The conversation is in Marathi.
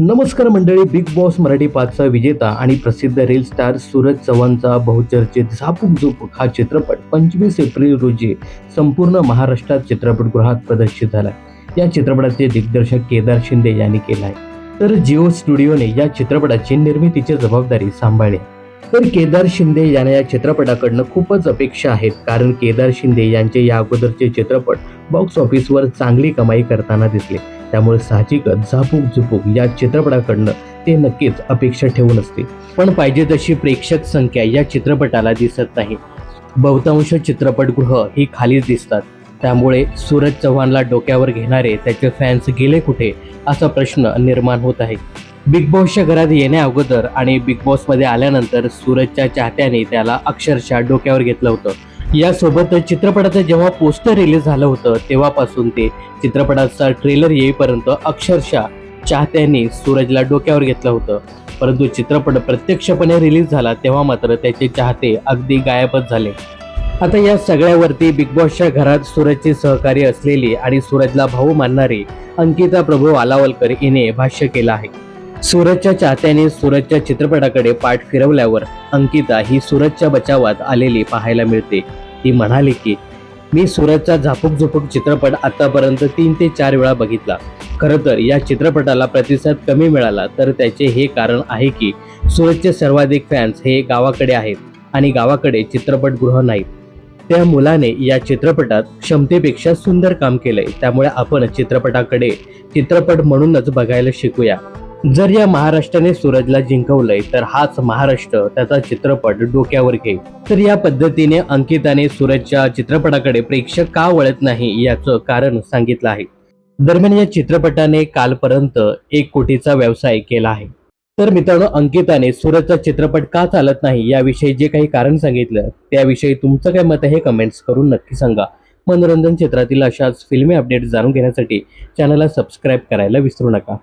नमस्कार मंडळी बिग बॉस मराठी पाचचा विजेता आणि प्रसिद्ध रील स्टार सूरज चव्हाणचा बहुचर्चित झापूक झुपूक हा चित्रपट पंचवीस एप्रिल रोजी संपूर्ण महाराष्ट्रात चित्रपटगृहात प्रदर्शित झाला या चित्रपटाचे दिग्दर्शक केदार शिंदे यांनी केलं आहे तर जिओ स्टुडिओने या चित्रपटाची निर्मितीची जबाबदारी सांभाळली. तर केदार शिंदे यांना या चित्रपटाकडनं खूपच अपेक्षा आहेत कारण केदार शिंदे यांचे या अगोदरचे चित्रपट बॉक्स ऑफिसवर चांगली कमाई करताना दिसले. त्यामुळे साहजिकच झापूक झुपूक या चित्रपटाकडनं ते नक्कीच अपेक्षा ठेवून असते पण पाहिजे तशी प्रेक्षक संख्या या चित्रपटाला दिसत नाही. बहुतांश चित्रपटगृह ही खालीच दिसतात. त्यामुळे सूरज चव्हाणला डोक्यावर घेणारे त्याचे फॅन्स गेले कुठे असा प्रश्न निर्माण होत आहे. बिग बॉसच्या घरात येण्या अगोदर आणि बिग बॉसमध्ये आल्यानंतर सूरजच्या चाहत्याने त्याला अक्षरशः डोक्यावर घेतलं होतं. यासोबत चित्रपटाचं जेव्हा पोस्टर रिलीज झालं होतं तेव्हापासून ते चित्रपटाचा ट्रेलर येईपर्यंत अक्षरशः चाहत्यांनी सूरजला डोक्यावर घेतलं होतं. परंतु चित्रपट प्रत्यक्षपणे रिलीज झाला तेव्हा मात्र त्याचे चाहते अगदी गायबच झाले. आता या सगळ्यावरती बिग बॉसच्या घरात सूरजचे सहकारी असलेली आणि सूरजला भाऊ मानणारी अंकिता प्रभू आलावलकर हिने भाष्य केलं आहे. सूरजच्या चाहत्याने सूरजच्या चित्रपटाकडे पाठ फिरवल्यावर अंकिता ही सूरजच्या बचावात आलेली पाहायला मिळते. ती म्हणाली की मी सूरजचा झापूक झुपूक चित्रपट आतापर्यंत तीन ते चार वेळा बघितला. खरं तर या चित्रपटाला प्रतिसाद कमी मिळाला तर त्याचे हे कारण आहे की सूरजचे सर्वाधिक फॅन्स हे गावाकडे आहेत आणि गावाकडे चित्रपटगृह नाहीत. त्या मुलाने या चित्रपटात क्षमतेपेक्षा सुंदर काम केलंय. त्यामुळे आपण चित्रपटाकडे चित्रपट म्हणूनच बघायला शिकूया. जर या महाराष्ट्राने सूरजला जिंकवलंय तर हाच महाराष्ट्र त्याचा चित्रपट डोक्यावर घेईल. तर या पद्धतीने अंकिताने सूरजच्या चित्रपटाकडे प्रेक्षक का वळत नाही याचं कारण सांगितलं आहे. दरम्यान या चित्रपटाने कालपर्यंत एक कोटीचा व्यवसाय केला आहे. तर मित्रांनो अंकिताने सूरजचा चित्रपट का चालत नाही याविषयी जे काही कारण सांगितलं त्याविषयी तुमचं काय मत आहे हे कमेंट्स करून नक्की सांगा. मनोरंजन क्षेत्रातील अशाच फिल्मी अपडेट जाणून घेण्यासाठी चॅनलला सबस्क्राईब करायला विसरू नका.